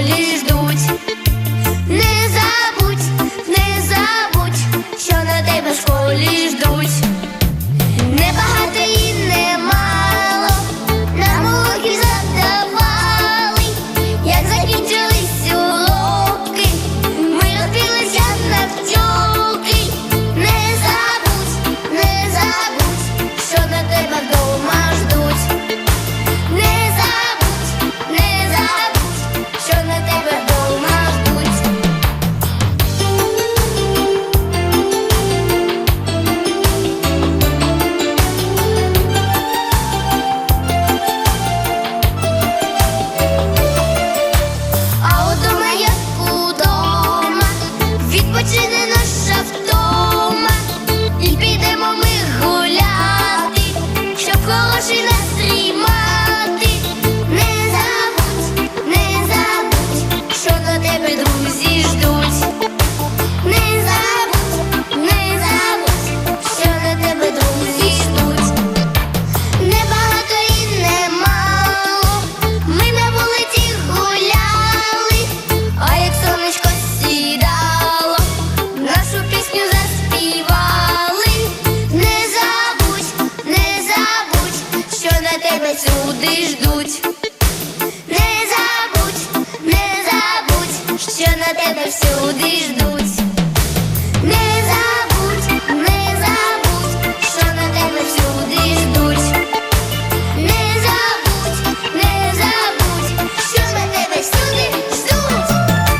Полежи тебе сюди ждуть.